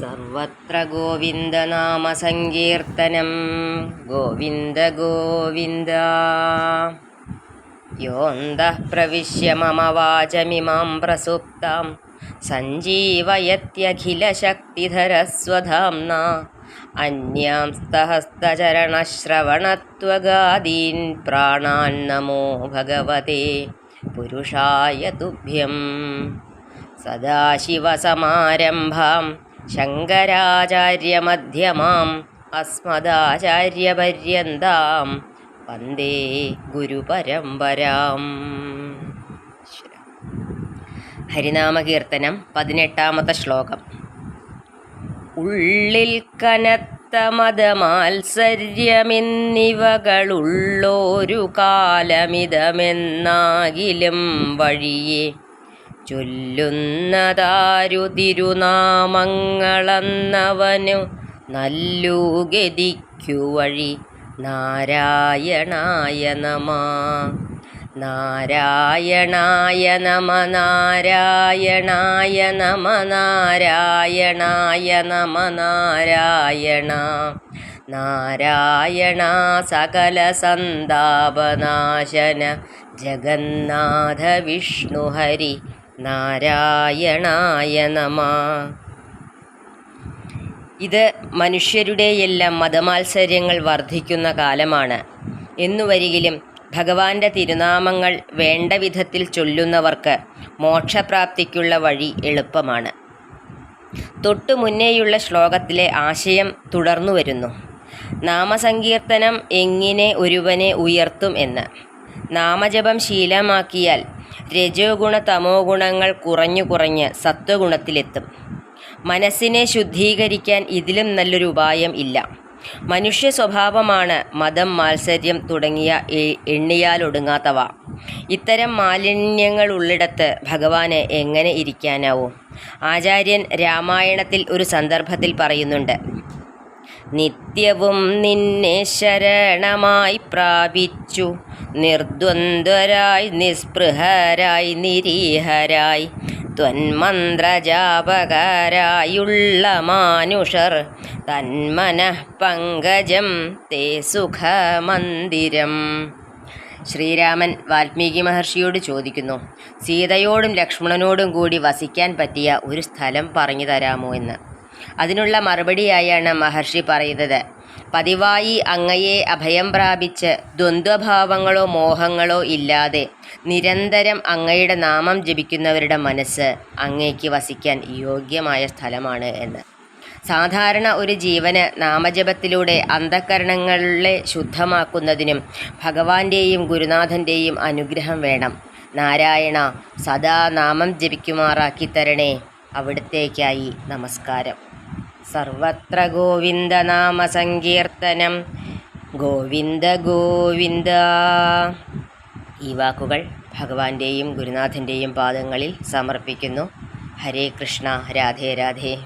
സർവത്ര ഗോവിന്ദനാമസങ്കീർത്തനം ഗോവിന്ദ ഗോവിന്ദ. യോന്തഃ പ്രവിശ്യ മമ വാചമിമാം പ്രസുപ്താം. സഞ്ജീവയത്യഖിലശക്തിധരസ്വധാംന. അന്യാംസ്തഹസ്തചരണശ്രവണത്വഗാദീൻ പ്രാണാൻ നമോ ഭഗവതേ പുരുഷായ തുഭ്യം. സദാശിവസമാരംഭാം. ശങ്കരാചാര്യമധ്യമാം അസ്മദാചാര്യപര്യന്താം വന്ദേ ഗുരുപരമ്പരാം. ഹരിനാമകീർത്തനം പതിനെട്ടാമത്തെ ശ്ലോകം. ഉള്ളിൽ കനത്ത മതമാത്സര്യമെന്നിവകളുള്ളോരു കാലമിതമെന്നാകിലും വഴിയെ ചൊല്ലുന്നതാരു തിരുനാമങ്ങളന്നവനു നല്ലു ഗതിക്കു വഴി നാരായണായ നമ നാരായണായ നമ നാരായണായ നമ നാരായണായ നമ നാരായണ. നാരായണ സകല സന്താപനാശന ജഗന്നാഥ വിഷ്ണുഹരി നാരായണായ നമ. ഇത് മനുഷ്യരുടെയെല്ലാം മതമാത്സര്യങ്ങൾ വർദ്ധിക്കുന്ന കാലമാണ്. എന്നുവരികിലും ഭഗവാന്റെ തിരുനാമങ്ങൾ വേണ്ട വിധത്തിൽ ചൊല്ലുന്നവർക്ക് മോക്ഷപ്രാപ്തിക്കുള്ള വഴി എളുപ്പമാണ്. തൊട്ടു മുന്നേയുള്ള ശ്ലോകത്തിലെ ആശയം തുടർന്നു വരുന്നു. നാമസങ്കീർത്തനം എങ്ങനെ ഒരുവനെ ഉയർത്തും എന്ന്. നാമജപം ശീലമാക്കിയാൽ രജോ ഗുണ തമോ ഗുണങ്ങൾ കുറഞ്ഞു കുറഞ്ഞ് സത്വഗുണത്തിലെത്തും. മനസ്സിനെ ശുദ്ധീകരിക്കാൻ ഇതിലും നല്ലൊരു ഉപായം ഇല്ല. മനുഷ്യ സ്വഭാവമാണ് മതം മാത്സര്യം തുടങ്ങിയ എണ്ണിയാലൊടുങ്ങാത്തവ ഇത്തരം മാലിന്യങ്ങൾ ഉള്ളിടത്ത് ഭഗവാന് എങ്ങനെ ഇരിക്കാനാവും? ആചാര്യൻ രാമായണത്തിൽ ഒരു സന്ദർഭത്തിൽ പറയുന്നുണ്ട്. നിത്യവും നിന്നെ ശരണമായി പ്രാപിച്ചു. നിർദ്വന്ദ്വരായി നിസ്പൃഹരായി നിരീഹരായി ത്വന്മന്ത്രജാപകരായുള്ള മാനുഷർ തന്മനഃ പങ്കജം തേ സുഖമന്ദിരം. ശ്രീരാമൻ വാൽമീകി മഹർഷിയോട് ചോദിക്കുന്നു സീതയോടും ലക്ഷ്മണനോടും കൂടി വസിക്കാൻ പറ്റിയ ഒരു സ്ഥലം പറഞ്ഞു തരാമോ എന്ന്? അതിനുള്ള മറുപടിയായാണ് മഹർഷി പറയുന്നത്. പതിവായി അങ്ങയെ അഭയം പ്രാപിച്ച് ദ്വന്ദ്വഭാവങ്ങളോ മോഹങ്ങളോ ഇല്ലാതെ നിരന്തരം അങ്ങയുടെ നാമം ജപിക്കുന്നവരുടെ മനസ്സ് അങ്ങേക്ക് വസിക്കാൻ യോഗ്യമായ സ്ഥലമാണ് എന്ന്. സാധാരണ ഒരു ജീവന് നാമജപത്തിലൂടെ അന്ധകരണങ്ങളെ ശുദ്ധമാക്കുന്നതിനും ഭഗവാന്റെയും ഗുരുനാഥന്റെയും അനുഗ്രഹം വേണം. നാരായണ സദാ നാമം ജപിക്കുമാറാക്കി തരണേ. അവിടത്തേക്കായി നമസ്കാരം. സർവത്ര ഗോവിന്ദനാമ സങ്കീർത്തനം ഗോവിന്ദ ഗോവിന്ദ. ഈ വാക്കുകൾ ഭഗവാന്റെയും ഗുരുനാഥന്റെയും പാദങ്ങളിൽ സമർപ്പിക്കുന്നു. ഹരേ കൃഷ്ണ രാധേ രാധേ.